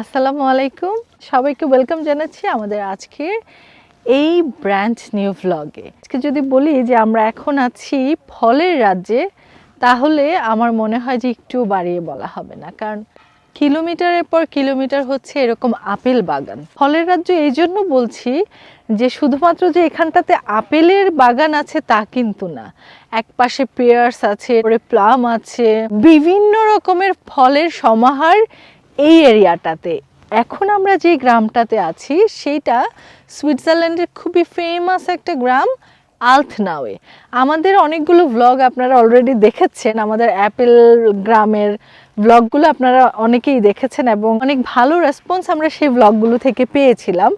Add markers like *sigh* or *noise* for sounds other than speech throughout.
আসসালামু আলাইকুম। সবাইকে ওয়েলকাম জানাচ্ছি আমাদের আজকের এই ব্র্যান্ড নিউ ভ্লগে আজকে যদি বলি যে আমরা এখন আছি ফলের রাজ্যে, তাহলে আমার মনে হয় যে একটু বাড়িয়ে বলা হবে না। কারণ কিলোমিটারের পর কিলোমিটার হচ্ছে এরকম আপেল বাগান। ফলের রাজ্য এই জন্য বলছি যে শুধুমাত্র যে এখানটাতে আপেলের বাগান আছে তা কিন্তু না। এক পাশে পেয়ার্স আছে প্লাম আছে, বিভিন্ন রকমের ফলের সমাহার এই এরিয়াটাতে। এখন আমরা যে গ্রামটাতে আছি, সেইটা সুইজারল্যান্ডের খুবই ফেমাস একটা গ্রাম, আলথনাওয়ে। আমাদের অনেকগুলো ভ্লগ আপনারা অলরেডি দেখেছেন, আমাদের অ্যাপেল গ্রামের ভ্লগগুলো আপনারা অনেকেই দেখেছেন এবং অনেক ভালো রেসপন্স আমরা সেই ভ্লগগুলো থেকে পেয়েছিলাম।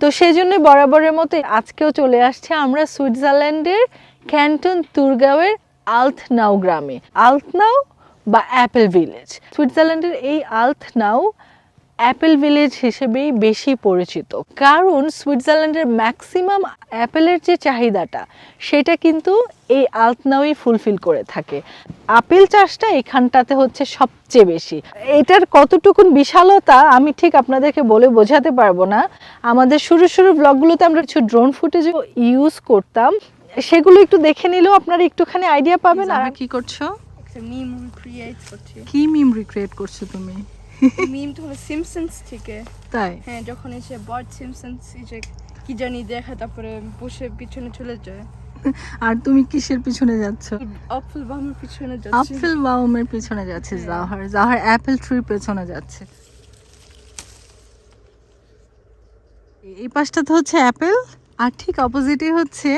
তো সেই জন্য বরাবরের মতো আজকেও চলে আসছে আমরা সুইজারল্যান্ডের ক্যান্টন তুরগাঁওয়ের আলথনাও গ্রামে। আলথনাও বা অ্যাপেল ভিলেজ। সুইজারল্যান্ডের এই আলথনাও অ্যাপেল ভিলেজ হিসেবেই বেশি পরিচিত। কারণ সুইজারল্যান্ডের ম্যাক্সিমাম অ্যাপেলের যে চাহিদাটা, সেটা কিন্তু এই আলতনাওই ফুলফিল করে থাকে। আপেল চাষটা এখানটাতে হচ্ছে সবচেয়ে বেশি। এটার কতটুকুন বিশালতা আমি ঠিক আপনাদেরকে বলে বোঝাতে পারব না। আমাদের শুরু শুরু ব্লগগুলোতে আমরা কিছু ড্রোন ফুটেজ ইউজ করতাম। সেগুলো একটু দেখে নিলেও আপনারা একটুখানি আইডিয়া পাবেন। আর কি করছ? মিম রিক্রিয়েট করছি। কি মিম রিক্রিয়েট করছ তুমি? মিমটা হলো সিমসন্স থেকে। তাই? হ্যাঁ যখন এসে বার্ড সিমসন্স যে কি জানি দেখা তারপরে বসে পিছনে চলে যায়। আর তুমি কিসের পিছনে যাচ্ছ? আপেল বামের পিছনে যাচ্ছে। আপেল বাউমের পিছনে যাচ্ছে। জাহার জাহার অ্যাপেল ট্রির পেছনে যাচ্ছে। এই পাশটাতে হচ্ছে অ্যাপেল আর ঠিক অপোজিটে হচ্ছে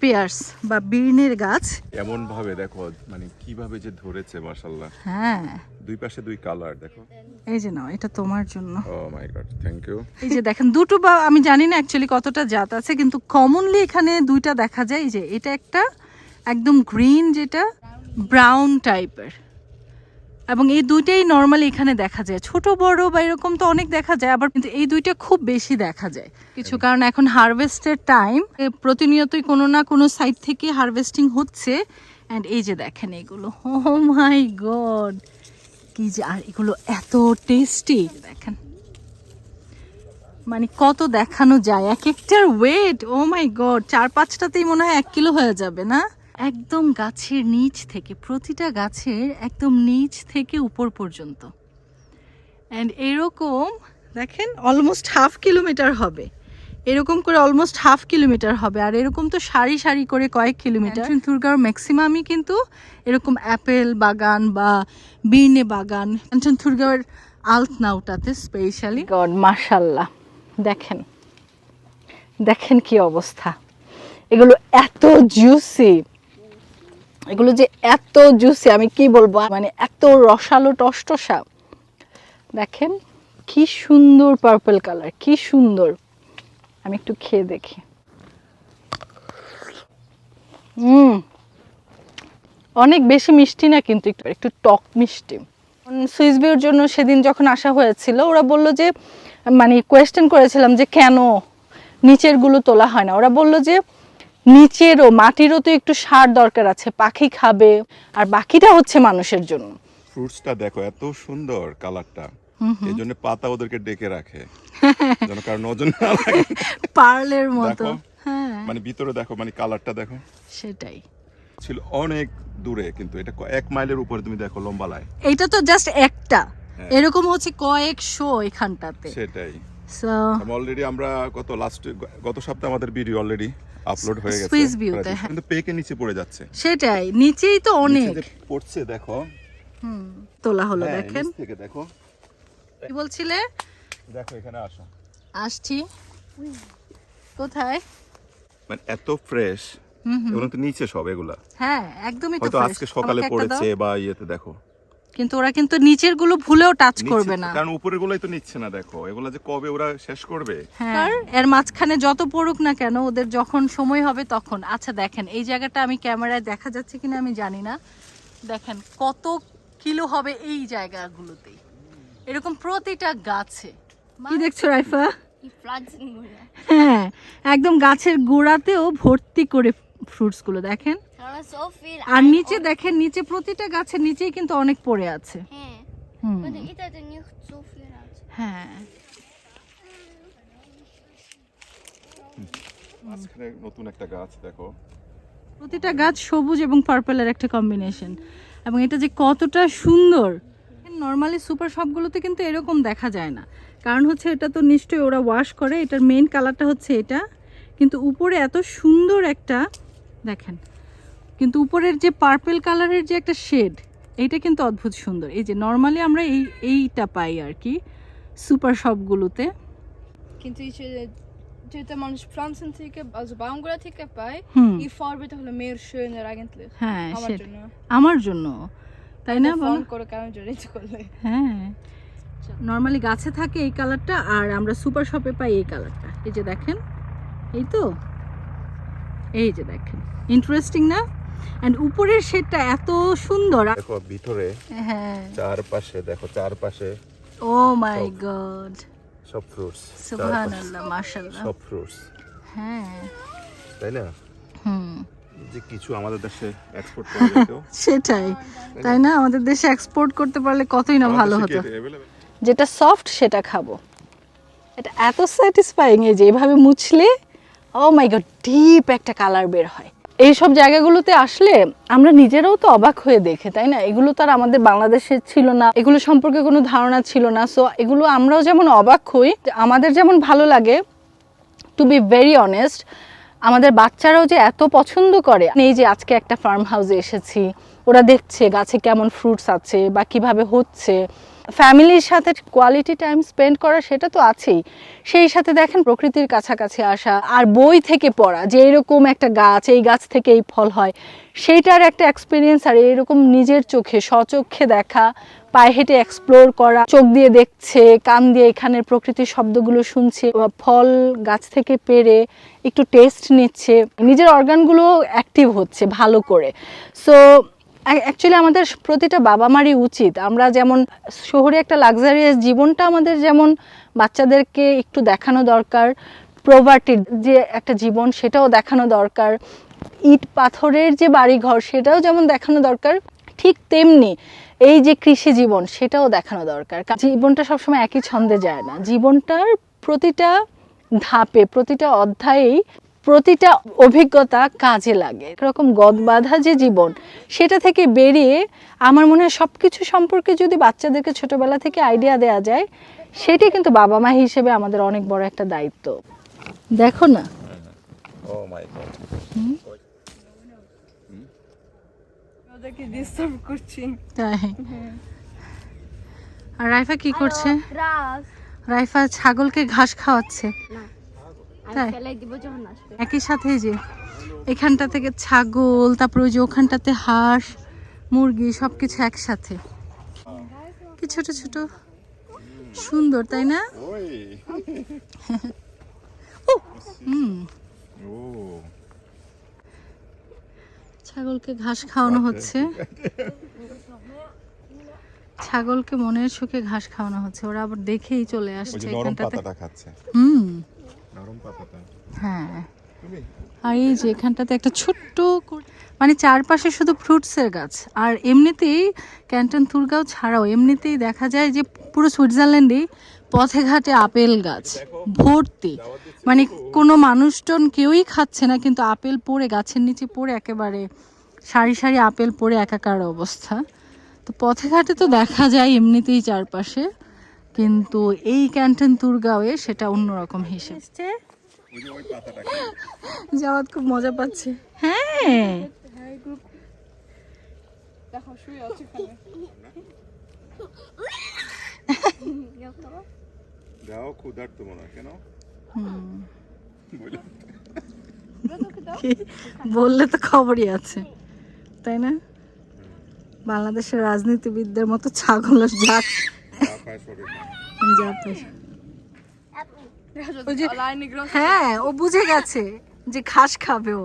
পেয়ার্স বা বিনের গাছ। এমন ভাবে দেখো মানে কীভাবে যে ধরেছে মাশাআল্লাহ। হ্যাঁ। দুই পাশে দুই কালার দেখো। এই যে নাও এটা তোমার জন্য। Oh my god thank you এই যে দেখেন দুটো বা আমি জানি না অ্যাকচুয়ালি কতটা জাত আছে কিন্তু কমনলি এখানে দুইটা দেখা যায় এই যে এটা একটা একদম গ্রিন যেটা ব্রাউন টাইপের এবং এই দুইটাই নর্মালি এখানে দেখা যায়। ছোট বড় বা এরকম তো অনেক দেখা যায় আবার কিন্তু এই দুইটা খুব বেশি দেখা যায়। কিছু কারণ এখন হারভেস্টের টাইম প্রতিনিয়তই কোনো না কোনো সাইড থেকে হারভেস্টিং হচ্ছে। অ্যান্ড এই যে দেখেন এগুলো ও মাই গড কি যে আর এগুলো এত টেস্টি দেখেন। মানে কত দেখানো যায় এক একটার ওয়েট ও মাই গড চার পাঁচটাতেই মনে হয় এক কিলো হয়ে যাবে না? একদম গাছের নিচ থেকে প্রতিটা গাছের একদম নিচ থেকে উপর পর্যন্ত। অ্যান্ড এরকম দেখেন অলমোস্ট হাফ কিলোমিটার হবে। এরকম করে অলমোস্ট হাফ কিলোমিটার হবে। আর এরকম তো সারি সারি করে কয়েক কিলোমিটার তুরগাঁও ম্যাক্সিমামই কিন্তু এরকম অ্যাপেল বাগান বা বির্নে বাগান। তুরগাঁওয়ের আলতনাউটাতে স্পেশালি গড মাশাল্লাহ দেখেন দেখেন কি অবস্থা। এগুলো এত জুসি এগুলো যে এত জুসি আমি কি বলব? মানে এত রসালো টসটসা। দেখেন, কি সুন্দর পার্পল কালার কি সুন্দর। আমি একটু খেয়ে দেখি। হুম। অনেক বেশি মিষ্টি না, কিন্তু একটু একটু টক মিষ্টি। সুইস বিউর জন্য সেদিন যখন আসা হয়েছিল, ওরা বলল যে মানে কোয়েশ্চেন করেছিলাম যে কেন নিচেরগুলো তোলা হয় না? ওরা বলল যে নিচেরও মাটিরও তো একটু সার দরকার আছে পাখি খাবে আর বাকিটা হচ্ছে মানুষের জন্য। ফ্রুটসটা দেখো এত সুন্দর কালারটা এই জন্য পাতা ওদেরকে ডেকে রাখে। *laughs* যেন কারণ ওজন না লাগে। পার্লের মতো। হ্যাঁ। মানে ভিতরে দেখো মানে কালারটা দেখো। সেটাই। ছিল অনেক দূরে কিন্তু এটা এক মাইলের উপরে তুমি দেখো লম্বা লাই এইটা তো জাস্ট একটা। হ্যাঁ। এরকম হচ্ছে কয়েকশো এখানটাতে। সেটাই। অলরেডি আমরা গত লাস্ট গত সপ্তাহে আমাদের ভিডিও অলরেডি আপলোড হয়ে গেছে Swiss View তে, হ্যাঁ। কিন্তু পেকে নিচে পড়ে যাচ্ছে। সেটাই নিচেই তো অনেক। পড়ছে দেখো। হুম তোলা হলো হ্যাঁ, দেখেন। থেকে দেখো। কি বলছিলে? দেখো এখানে আসো। আসছি। কোথায়? মানে এত ফ্রেশ এগুলো তো নিচে সব এগুলা। হ্যাঁ একদমই তো আজকে সকালে। পড়েছে বা ইয়েতে দেখো। কিন্তু ওরা কিন্তু নিচেরগুলো ভুলেও টাচ করবে না। কারণ উপরের গুলোই তো নিচ্ছে না দেখো। এগুলা যে কবে ওরা শেষ করবে? হ্যাঁ। এর মাঝখানে যত পড়ুক না কেন ওদের যখন সময় হবে তখন। আচ্ছা দেখেন এই জায়গাটা আমি ক্যামেরায় দেখা যাচ্ছে কিনা আমি জানি না। দেখেন কত কিলো হবে এই জায়গাগুলোতেই। এরকম প্রতিটা গাছে। কি দেখছ রাইফা. হ্যাঁ একদম গাছের গোড়াতেও ভর্তি করে ফ্রুটসগুলো দেখেন. আর নিচে দেখেন নিচে প্রতিটা গাছের নিচেই কিন্তু অনেক পড়ে আছে. হ্যাঁ। নতুন একটা গাছ দেখো। প্রতিটা গাছ সবুজ এবং পার্পেলের একটা কম্বিনেশন এবং এটা যে কতটা সুন্দর। নর্মালি সুপার শপগুলোতে কিন্তু এরকম দেখা যায় না। কারণ হচ্ছে এটা তো নিশ্চয়ই ওরা ওয়াশ করে এটার মেন কালারটা হচ্ছে এটা। কিন্তু উপরে এত সুন্দর একটা দেখেন কিন্তু উপরের যে পার্পেল কালারের যে একটা শেড এইটা কিন্তু অদ্ভুত সুন্দর। এই যে নর্মালি আমরা এই এইটা পাই আর কি সুপার শপগুলোতে কিন্তু এই যে যেটা মানুষ Pflanzen থেকে Baumwolle থেকে পায় হুম। die হলো মেয়ের schöner eigentlich হ্যাঁ আমার জন্য। আমার জন্য। তাই না বলো? ফোন করে কারণ জড়িত করলে হ্যাঁ। নর্মালি গাছে থাকে এই কালারটা আর আমরা সুপার শপে পাই এই কালারটা এই যে দেখেন এই তো। এই যে দেখেন ইন্টারেস্টিং না? এন্ড উপরের শেডটা এত সুন্দর দেখো ভিতরে হ্যাঁ। চারপাশে দেখো চারপাশে ও মাই গড সব ফ্রুটস সুবহানাল্লাহ মাশাআল্লাহ। সব ফ্রুটস হ্যাঁ। তাই না? হুম। যে কিছু আমাদের দেশে এক্সপোর্ট করা যেত *laughs* সেটাই। তাই না? আমাদের দেশে এক্সপোর্ট করতে পারলে কতই না ভালো হতো? যেটা সফট সেটা খাব। এটা এত স্যাটিসফাইং এই যে এভাবে মুছলে ও মাই গড ডিপ একটা কালার বের হয়। এই সব জায়গাগুলোতে আসলে আমরা নিজেরাও তো অবাক হয়ে দেখে, তাই না? এগুলো তো আর আমাদের বাংলাদেশে ছিল না, এগুলো সম্পর্কে কোনো ধারণা ছিল না। সো এগুলো আমরাও যেমন অবাক হই, আমাদের যেমন ভালো লাগে টু বি ভেরি অনেস্ট আমাদের বাচ্চারাও যে এত পছন্দ করে। এই যে আজকে একটা ফার্ম হাউসে এসেছি, ওরা দেখছে গাছে কেমন ফ্রুটস আছে বা কীভাবে হচ্ছে। ফ্যামিলির সাথে কোয়ালিটি টাইম স্পেন্ড করা সেটা তো আছেই। সেই সাথে দেখেন প্রকৃতির কাছাকাছি আসা আর বই থেকে পড়া, যে এরকম একটা গাছ, এই গাছ থেকে এই ফল হয়, সেইটার একটা এক্সপিরিয়েন্স আর এরকম নিজের চোখে স্বচক্ষে দেখা, পায়ে হেঁটে এক্সপ্লোর করা, চোখ দিয়ে দেখছে, কান দিয়ে এখানের প্রকৃতির শব্দগুলো শুনছে ফল গাছ থেকে পেরে একটু টেস্ট নিচ্ছে, নিজের অর্গানগুলো অ্যাক্টিভ হচ্ছে ভালো করে। সো অ্যাকচুয়ালি আমাদের প্রতিটা বাবা মারই উচিত। আমরা যেমন শহরে একটা লাক্সারিয়াস জীবনটা আমাদের যেমন বাচ্চাদেরকে একটু দেখানো দরকার প্রভার্টির যে একটা জীবন সেটাও দেখানো দরকার, ইট পাথরের যে বাড়িঘর সেটাও যেমন দেখানো দরকার, ঠিক তেমনি এই যে কৃষি জীবন সেটাও দেখানো দরকার। জীবনটা সবসময় একই ছন্দে যায় না। জীবনটার প্রতিটা ধাপে, প্রতিটা অধ্যায়েই প্রতিটা অভিজ্ঞতা কাজে লাগে। এরকম গদবাধা যে জীবন সেটা থেকে বেরিয়ে আমার মনে হয় সব কিছু সম্পর্কে যদি বাচ্চাদেরকে ছোটবেলা থেকে আইডিয়া দেওয়া যায় সেটি কিন্তু বাবা মা হিসেবে আমাদের অনেক বড় একটা দায়িত্ব। দেখো না। Oh আর রাইফা কি করছে? রাইফা ছাগলকে ঘাস খাওয়াচ্ছে। তাই? একই সাথে যে এখানটা থেকে ছাগল তারপর ওই যে ওখানটাতে হাঁস মুরগি সব কিছু একসাথে। কি ছোট ছোট? সুন্দর তাই না? হুম. ছাগলকে ঘাস খাওয়ানো হচ্ছে। ছাগলকে মনের সুখে ঘাস খাওয়ানো হচ্ছে। ওরা আবার দেখেই চলে আসছে এখানটাতে। হুম। হ্যাঁ। আর এই যে এখানটাতে একটা ছোট্ট মানে চারপাশে শুধু ফ্রুটসের গাছ। আর এমনিতেই ক্যান্টন তুরগাঁও ছাড়াও এমনিতেই দেখা যায় যে পুরো সুইজারল্যান্ডেই পথে ঘাটে আপেল গাছ ভর্তি। মানে কোনো মানুষজন কেউই খাচ্ছে না কিন্তু আপেল পড়ে গাছের নিচে পড়ে একেবারে সারি সারি আপেল পড়ে একাকার অবস্থা। তো পথে ঘাটে তো দেখা যায় এমনিতেই চারপাশে। কিন্তু এই ক্যান্টন তুরগাঁওয়ে সেটা অন্যরকম হিসেবে। ওই যে ওই পাতাটা খাচ্ছে। জাওয়াত খুব মজা পাচ্ছে হ্যাঁ যাও ক্ষুধার্ত মনে কেন? বললে তো খবরই আছে তাই না? বাংলাদেশের রাজনীতিবিদদের মতো ছাগলের জাত যা পায় সবে খায়। জাত Also, ওই যে- alleine groß হ্যাঁ ও বুঝে গেছে যে ঘাস খাবে ও।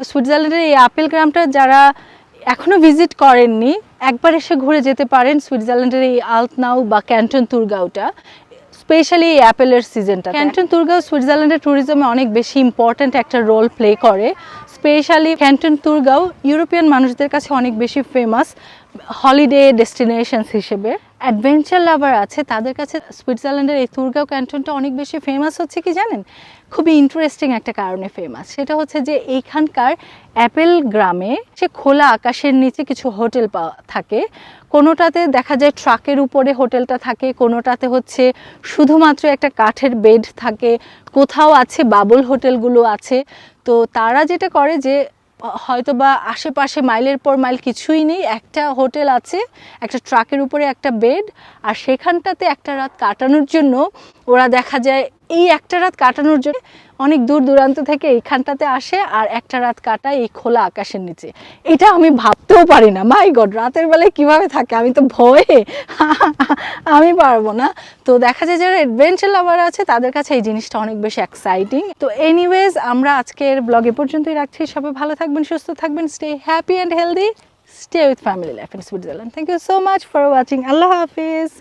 সুইজারল্যান্ডের এই আপেল গ্রামটা যারা এখনও ভিজিট করেননি একবার এসে ঘুরে যেতে পারেন সুইজারল্যান্ডের এই আলতনাউ বা ক্যান্টন তুরগাঁওটা, স্পেশালি এই অ্যাপেলের সিজনটা। ক্যান্টন তুরগাঁও সুইজারল্যান্ডের ট্যুরিজমে অনেক বেশি ইম্পর্ট্যান্ট একটা রোল প্লে করে। স্পেশালি ক্যান্টন তুরগাঁও, ইউরোপিয়ান মানুষদের কাছে অনেক বেশি ফেমাস হলিডে ডেস্টিনেশনস হিসেবে। অ্যাডভেঞ্চার লাভার আছে, তাদের কাছে সুইজারল্যান্ডের এই তুরগাঁও ক্যান্টনটা অনেক বেশি ফেমাস হচ্ছে কি জানেন? খুবই ইন্টারেস্টিং একটা কারণে ফেমাস সেটা হচ্ছে যে এইখানকার অ্যাপেল গ্রামে সে খোলা আকাশের নিচে কিছু হোটেল পাওয়া, থাকে। কোনোটাতে দেখা যায় ট্রাকের উপরে হোটেলটা থাকে, কোনোটাতে হচ্ছে শুধুমাত্র একটা কাঠের বেড থাকে। কোথাও আছে বাবল হোটেলগুলো আছে। তো তারা যেটা করে যে হয়তো বা আশেপাশে মাইলের পর মাইল কিছুই নেই, একটা হোটেল আছে, একটা ট্রাকের উপরে একটা বেড, আর সেখানটাতে একটা রাত কাটানোর জন্য ওরা দেখা যায় এই একটা রাত কাটানোর জন্য অনেক দূর দূরান্ত থেকে এইখানটাতে আসে আর একটা রাত কাটায় এই খোলা আকাশের নিচে। এটা আমি ভাবতেও পারি না। মাই গড, রাতের বেলায় কীভাবে থাকে? আমি তো ভয়ে। *laughs* আমি পারব না। তো দেখা যায় যারা অ্যাডভেঞ্চার লাভার আছে, তাদের কাছে এই জিনিসটা অনেক বেশি এক্সাইটিং তো এনিওয়েজ আমরা আজকের ব্লগে পর্যন্তই রাখছি। সবাই ভালো থাকবেন, সুস্থ থাকবেন stay happy and healthy stay with family life in Switzerland thank you so much for watching Allah Hafiz.